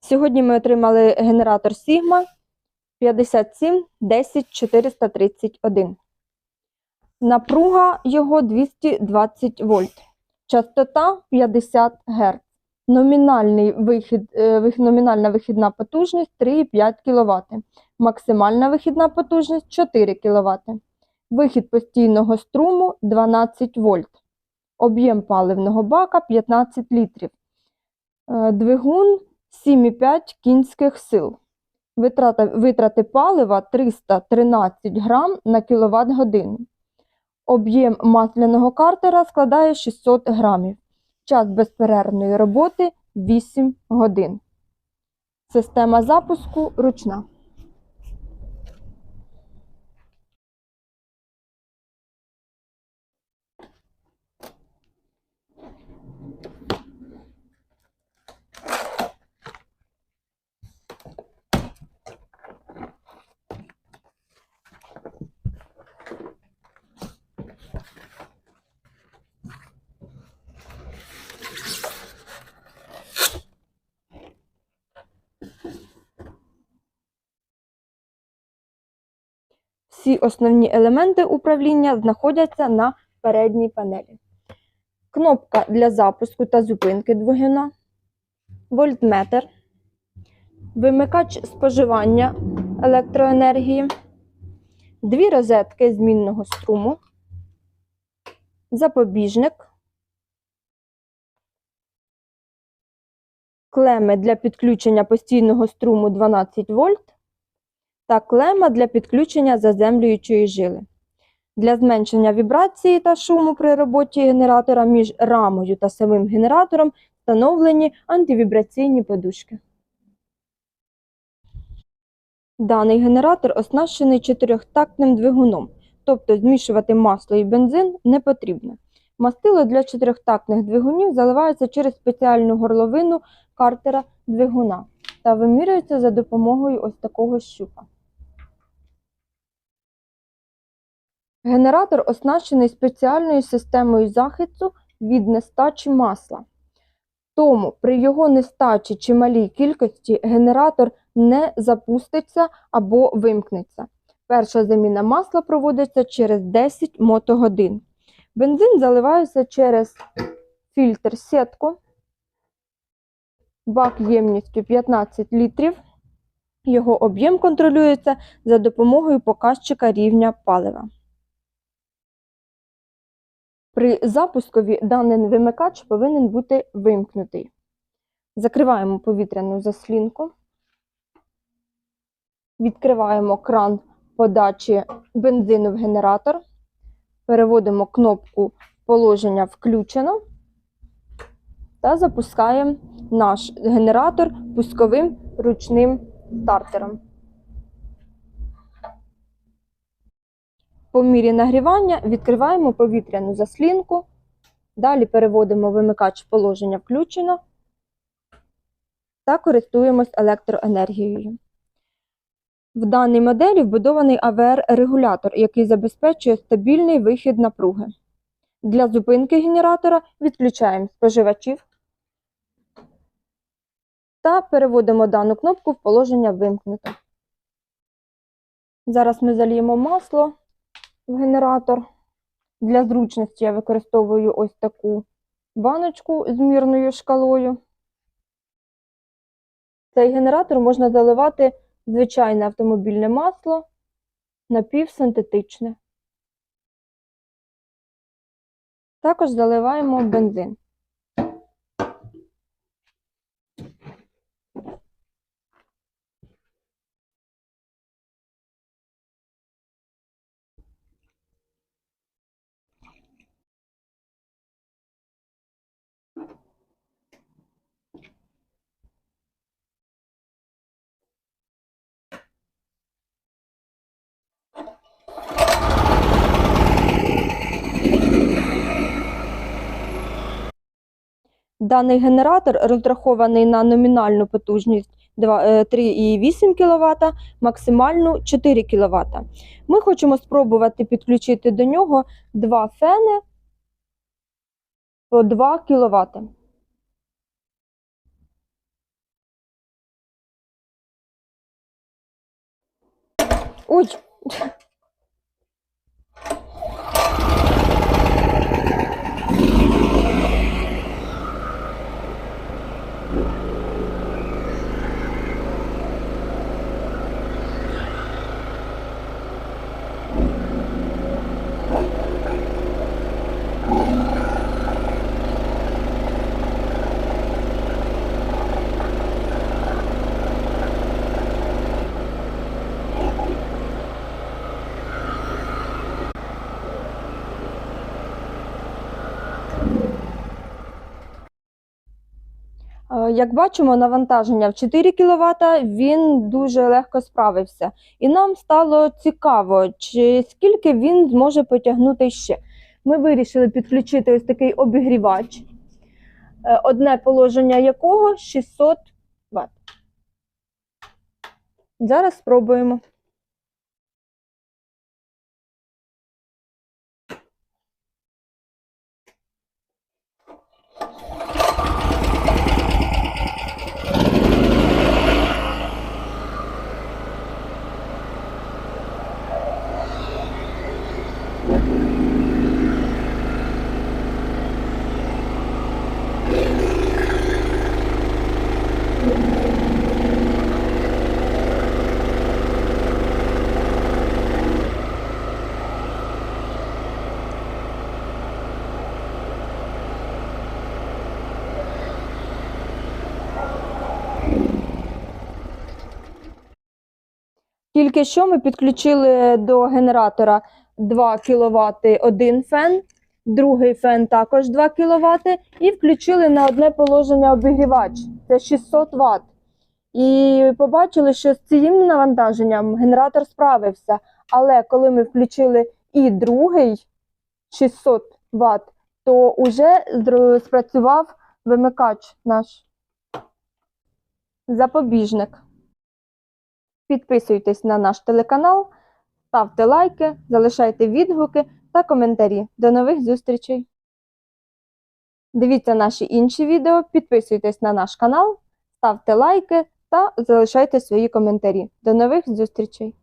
Сьогодні ми отримали генератор Sigma 57 10 431. Напруга його 220 вольт. Частота 50 Гц. Номінальний вихід, е, номінальна вихідна потужність 3,5 кВт. Максимальна вихідна потужність 4 кВт. Вихід постійного струму 12 вольт. Об'єм паливного бака 15 літрів. Е, Двигун 7,5 кінських сил. Витрата, витрати палива 313 грам на кіловат годину. Об'єм масляного картера складає 600 грамів. Час безперервної роботи 8 годин. Система запуску ручна. Всі основні елементи управління знаходяться на передній панелі. Кнопка для запуску та зупинки двигуна, вольтметр, вимикач споживання електроенергії, дві розетки змінного струму, запобіжник, клеми для підключення постійного струму 12 вольт та клема для підключення заземлюючої жили. Для зменшення вібрації та шуму при роботі генератора між рамою та самим генератором встановлені антивібраційні подушки. Даний генератор оснащений чотирьохтактним двигуном, тобто змішувати масло і бензин не потрібно. Мастило для чотирьохтактних двигунів заливається через спеціальну горловину картера двигуна та вимірюється за допомогою ось такого щупа. Генератор оснащений спеціальною системою захисту від нестачі масла. Тому при його нестачі чи малій кількості генератор не запуститься або вимкнеться. Перша заміна масла проводиться через 10 мотогодин. Бензин заливається через фільтр сітку. Бак ємністю 15 літрів. Його об'єм контролюється за допомогою показчика рівня палива. При запускові даний вимикач повинен бути вимкнутий. Закриваємо повітряну заслінку, відкриваємо кран подачі бензину в генератор, переводимо кнопку положення включено та запускаємо наш генератор пусковим ручним стартером. По мірі нагрівання відкриваємо повітряну заслінку, далі переводимо вимикач положення включено та користуємось електроенергією. В даній моделі вбудований АВР-регулятор, який забезпечує стабільний вихід напруги. Для зупинки генератора відключаємо споживачів та переводимо дану кнопку в положення вимкнуто. Зараз ми зальємо масло в генератор. Для зручності я використовую ось таку баночку з мірною шкалою. Цей генератор можна заливати звичайне автомобільне масло напівсинтетичне. Також заливаємо бензин. Даний генератор розрахований на номінальну потужність 3,8 е, кВт, максимальну 4 кВт. Ми хочемо спробувати підключити до нього два фени по 2 кВт. Ой! Як бачимо, навантаження в 4 кВт він дуже легко справився. І нам стало цікаво, чи скільки він зможе потягнути ще. Ми вирішили підключити ось такий обігрівач, е, одне положення якого 600 Вт. Зараз спробуємо. Тільки що ми підключили до генератора 2 кВт один фен, другий фен також 2 кВт, і включили на одне положення обігрівач. Це 600 Вт. І побачили, що з цим навантаженням генератор справився. Але коли ми включили і другий 600 Вт, то вже спрацював вимикач наш запобіжник. Підписуйтесь на наш телеканал, ставте лайки, залишайте відгуки та коментарі. До нових зустрічей! Дивіться наші інші відео, підписуйтесь на наш канал, ставте лайки та залишайте свої коментарі. До нових зустрічей!